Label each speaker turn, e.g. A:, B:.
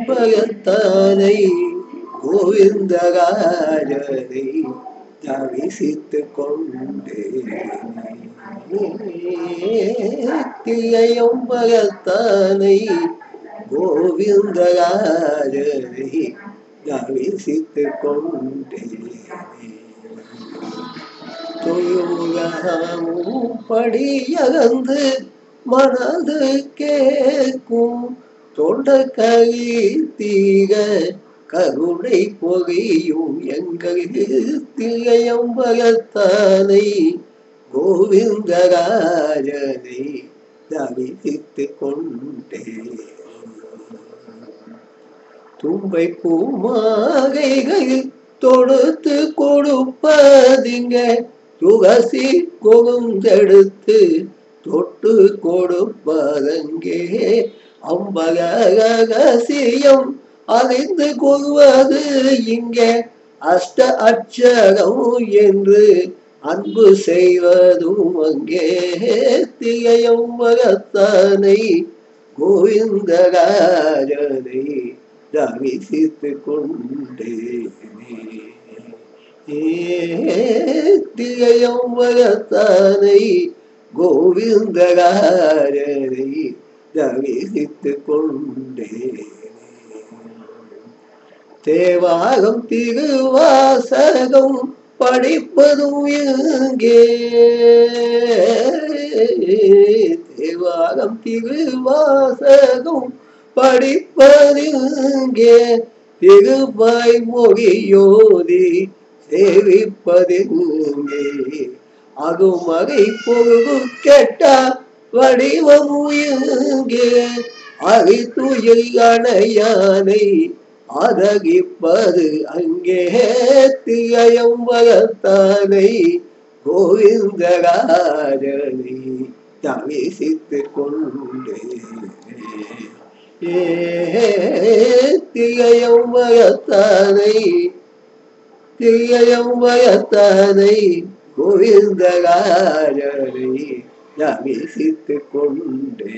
A: திகையம்பகத்தானை கோவிந்தராஜனை தரிசித்து கொண்டே திகையம்பகத்தானை கோவிந்தராஜனை தவிசித்து கொண்டே தொழுகமும் படியகந்து மனது கேட்கும். தொண்ட கீர்த்திக கருணை பொகையும் எங்கள் திகையம்பகத்தானை கோவிந்தராஜனை தவித்து கொண்டே தும்பை பூமாகைகள் தொடுத்து கொடுப்பதிங்க. துகசி கொகுந்தெடுத்து தொட்டு கொடுப்பதங்கே? அம்பகசியம் அறிந்து கொள்வது இங்கே. அஷ்ட அட்சரம் என்று அன்பு செய்வதும் அங்கே. திகையும் மகத்தானை கோவிந்தராஜனை தரிசித்து கொண்டேனே. திகையும் மகத்தானை கோவிந்தராஜனை தவித்து கொண்டேனே தேவாகம் திருவாசகம் படிப்பதும் எங்கே தேவாகம் திருவாசகம் படிப்பதெங்கே திருப்பாய் மொழியோதி சேவிப்பதெங்கே அகுமகை பொருகு கெட்ட வடிவம் எங்கே அரித்துயில் அணையானை அதகிப்பது அங்கே திகையம் வகத்தானை கோவிந்தராஜனை தவிசித்து கொண்டே. திகையம் வளர்த்தானை திகையம் வகத்தானை கோவிந்தராஜனை தவிசித்து கொண்டே